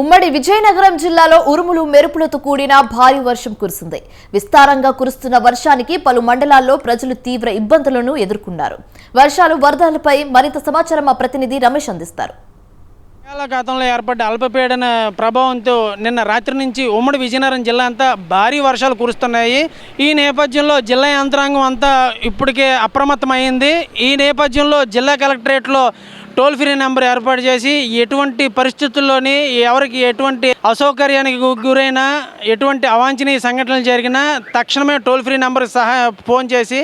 ఉమ్మడి విజయనగరం జిల్లాలో ఉరుములు మెరుపులతో కూడిన భారీ వర్షం కురిసింది. విస్తారంగా కురుస్తున్న వర్షానికి పలు మండలాల్లో ప్రజలు తీవ్ర ఇబ్బందులను ఎదుర్కొన్నారు. వర్షాలు వరదలపై మరింత సమాచారం మా ప్రతినిధి రమేష్ అందిస్తారు. బంగాళాఖాతంలో ఏర్పడ్డ అల్పపీడన ప్రభావంతో నిన్న రాత్రి నుంచి ఉమ్మడి విజయనగరం జిల్లా అంతా భారీ వర్షాలు కురుస్తున్నాయి. ఈ నేపథ్యంలో జిల్లా యంత్రాంగం అంతా ఇప్పటికే అప్రమత్తమైంది ఈ నేపథ్యంలో జిల్లా కలెక్టరేట్లో టోల్ ఫ్రీ నెంబర్ ఏర్పాటు చేసి ఎటువంటి పరిస్థితుల్లోని ఎవరికి ఎటువంటి అసౌకర్యానికి గురైనా ఎటువంటి అవాంఛనీయ సంఘటనలు జరిగినా తక్షణమే టోల్ ఫ్రీ నెంబర్ సహాయ ఫోన్ చేసి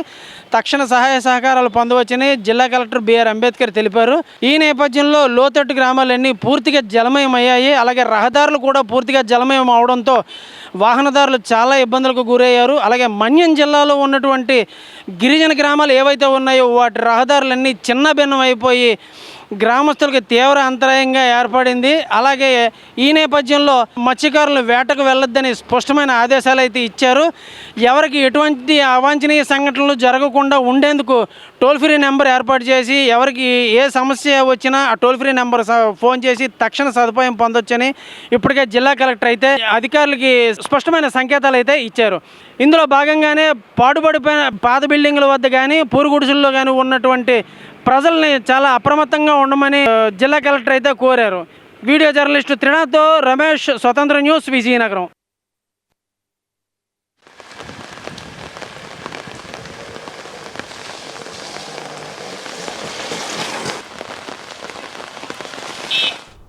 తక్షణ సహాయ సహకారాలు పొందవచ్చని జిల్లా కలెక్టర్ బిఆర్ అంబేద్కర్ తెలిపారు. ఈ నేపథ్యంలో లోతట్టు గ్రామాలన్నీ పూర్తిగా జలమయమయ్యాయి. అలాగే రహదారులు కూడా పూర్తిగా జలమయం అవడంతో వాహనదారులు చాలా ఇబ్బందులకు గురయ్యారు. అలాగే మన్యం జిల్లాలో ఉన్నటువంటి గిరిజన గ్రామాలు ఏవైతే ఉన్నాయో వాటి రహదారులన్నీ చిన్న భిన్నం అయిపోయి గ్రామస్తులకు తీవ్ర అంతరాయంగా ఏర్పడింది. అలాగే ఈ నేపథ్యంలో మత్స్యకారులు వేటకు వెళ్ళొద్దని స్పష్టమైన ఆదేశాలు అయితే ఇచ్చారు. ఎవరికి ఎటువంటి అవాంఛనీయ సంఘటనలు జరగకుండా ఉండేందుకు టోల్ ఫ్రీ నెంబర్ ఏర్పాటు చేసి ఎవరికి ఏ సమస్య వచ్చినా ఆ టోల్ ఫ్రీ నెంబర్ స- ఫోన్ చేసి తక్షణ సదుపాయం పొందొచ్చని ఇప్పటికే జిల్లా కలెక్టర్ అయితే అధికారులకి స్పష్టమైన సంకేతాలు అయితే ఇచ్చారు. ఇందులో భాగంగానే పాడుబడిపోయిన పాత బిల్డింగుల వద్ద కానీ పూరుగుడిసెల్లో కానీ ఉన్నటువంటి ప్రజల్ని చాలా అప్రమత్తంగా ఉండమని జిల్లా కలెక్టర్ అయితే కోరారు. వీడియో జర్నలిస్టు త్రినాథ్తో రమేష్ స్వతంత్ర న్యూస్ విజయనగరం.